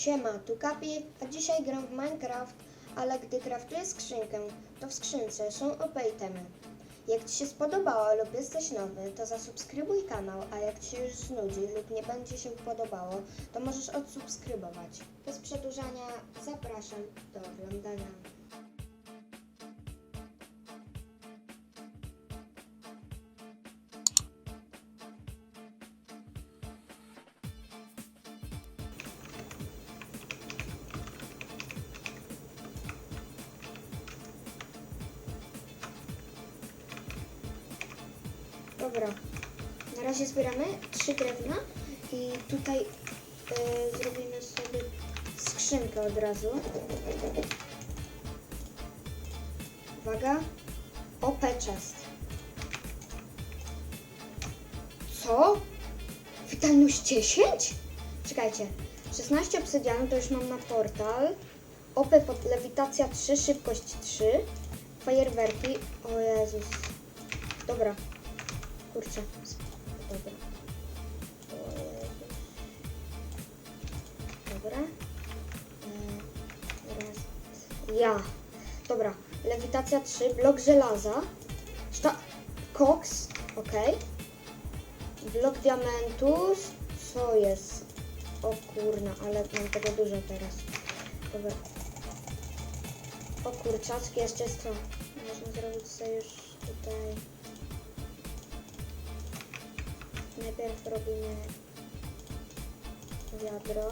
Siema, tu Kapi, a dzisiaj gram w Minecraft, ale gdy craftuję skrzynkę, to w skrzynce są OP itemy. Jak Ci się spodobało lub jesteś nowy, to zasubskrybuj kanał, a jak Ci się już znudzi lub nie będzie się podobało, to możesz odsubskrybować. Bez przedłużania zapraszam do oglądania. Dobra, na razie zbieramy trzy drewna i tutaj y, zrobimy sobie skrzynkę od razu. Uwaga, OP chest. Co? Witalność 10? Czekajcie, 16 obsydianu to już mam na portal. OP pod lewitacja 3, szybkość 3. Fajerwerki. O Jezus. Dobra. Kurczę. Dobra. Jezus. Dobra. E. Ja. Dobra. Lewitacja 3, blok żelaza. Szta... Koks. Ok. Blok diamentu. Co jest? O kurna, ale mam tego dużo teraz. Dobra. O kurczaczki, jeszcze jest to. Można zrobić sobie już tutaj. Najpierw robimy wiadro.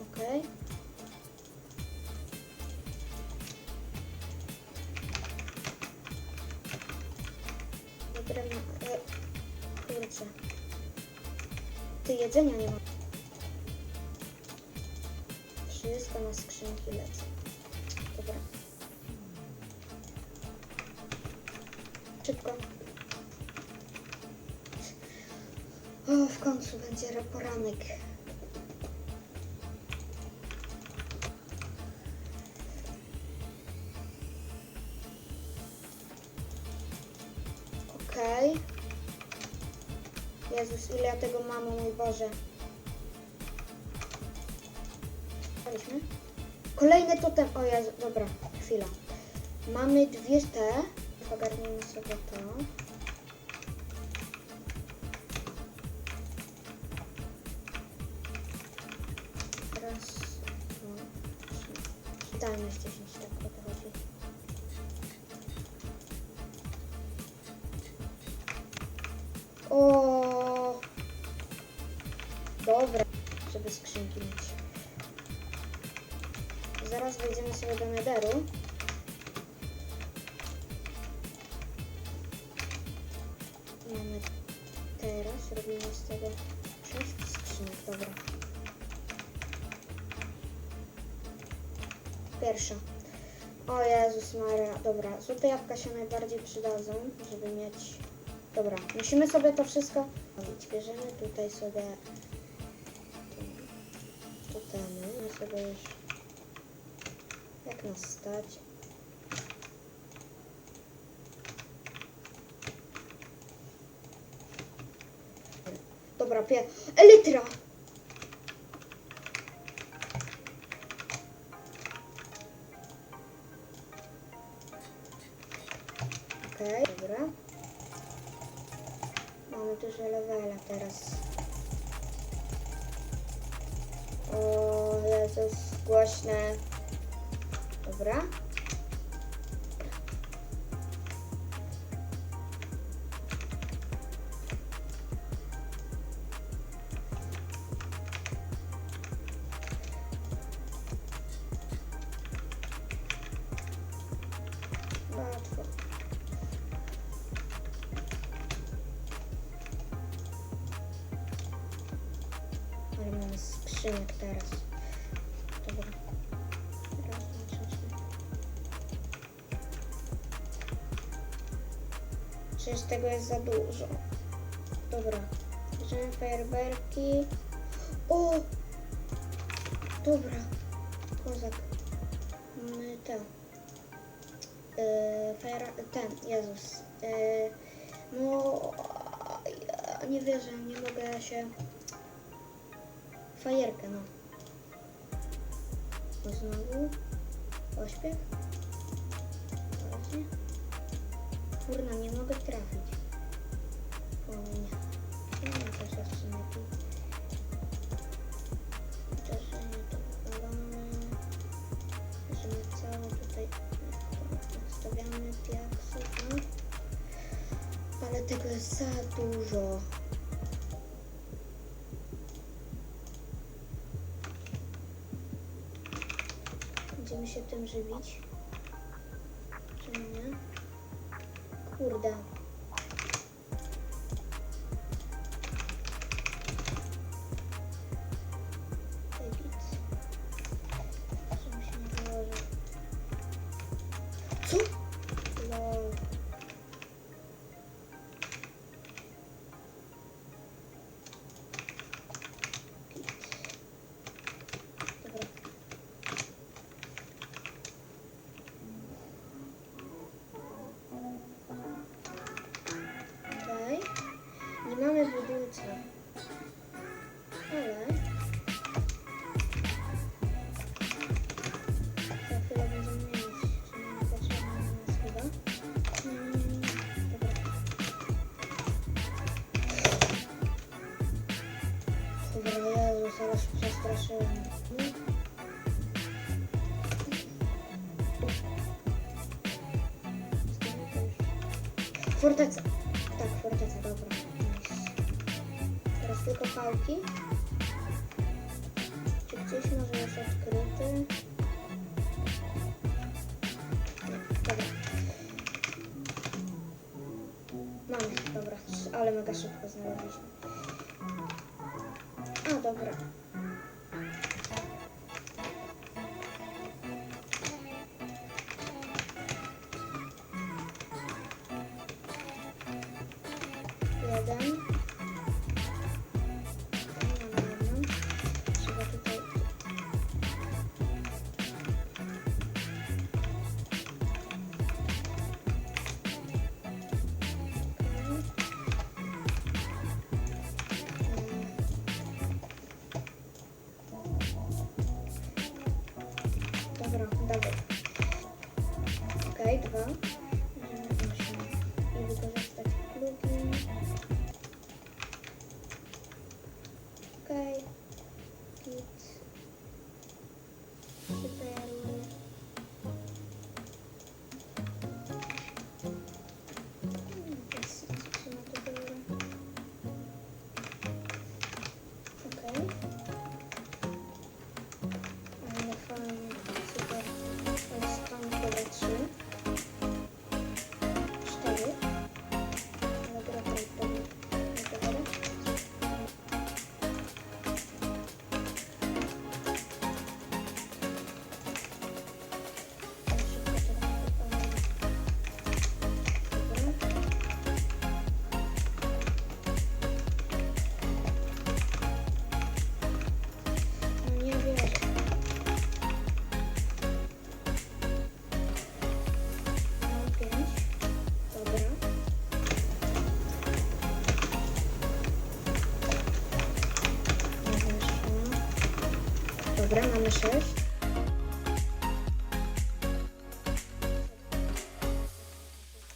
Ok. Drewno, e, kurczę. Ty jedzenia nie ma. Wszystko na skrzynki lecę. O, w końcu będzie poranek. Okej. Jezus, ile ja tego mam, mój Boże. Spaliśmy? Kolejny totem. O Jezu, dobra, chwila. Mamy dwie te. Ogarnijmy sobie to. Dajmy 10, tak o to. O, Dobra, żeby skrzynki mieć. Zaraz wejdziemy sobie do nederu. Mamy teraz, robimy z tego 6 skrzynek, dobra. Pierwsza. O Jezus Maria, dobra, złote jabłka się najbardziej przydadzą, żeby mieć... Dobra, musimy sobie to wszystko. Bierzemy tutaj sobie totemy, my sobie już jak nas stać. Dobra, pie... Elytra! Okej, dobra. Mamy dużo levela teraz. O Jezus, głośne. Dobra. Mamy skrzynek teraz. Dobra. Raz, dwa, trzy, cztery. Przecież tego jest za dużo. Dobra. Bierzemy fajerwerki. O! Dobra. Kozak. Mamy te. Yy, fajer... Ten, Jezus. Yy, nie wierzę, nie mogę się... Fajerkę, no. No znowu. Ośpiech. Teraz nie. Kurna, nie mogę trafić. Płomień. Nie wiem, też sumie tu. Uderzenie to wywalone. Możemy całe tutaj stawiamy diaksy, no. Ale tego jest za dużo. живіть. Чи ні? Курда. Nie? Forteca. Tak, forteca, dobra. Teraz tylko pałki. Czy gdzieś może jest odkryty? Dobra. Mamy, dobra. Ale mega szybko znaleźliśmy. A, dobra. Okej, Dobra, mamy sześć.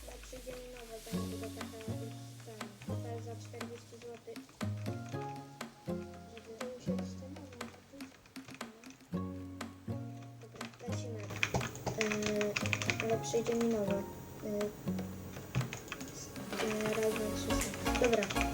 Chyba przyjdzie mi nowe, za 40 zł. Żeby usiąść z tym. Dobra, lecimy. Yy. Yy. Dobra.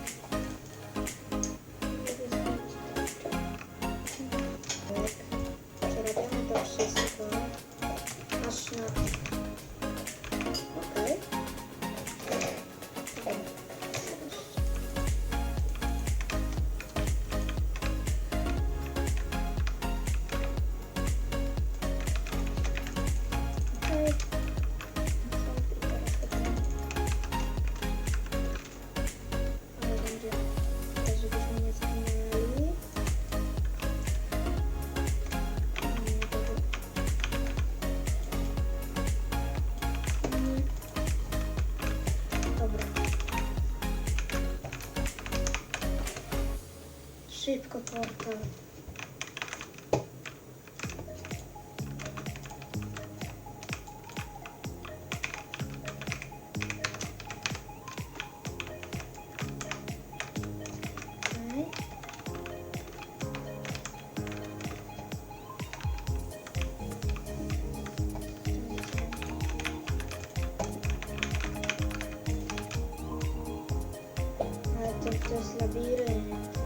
Szybko portal. Okej. Ale to,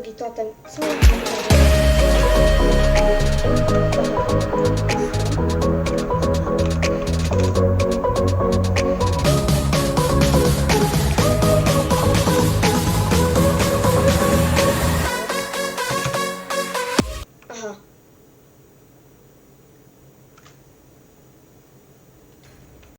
drugi totem. Smutny.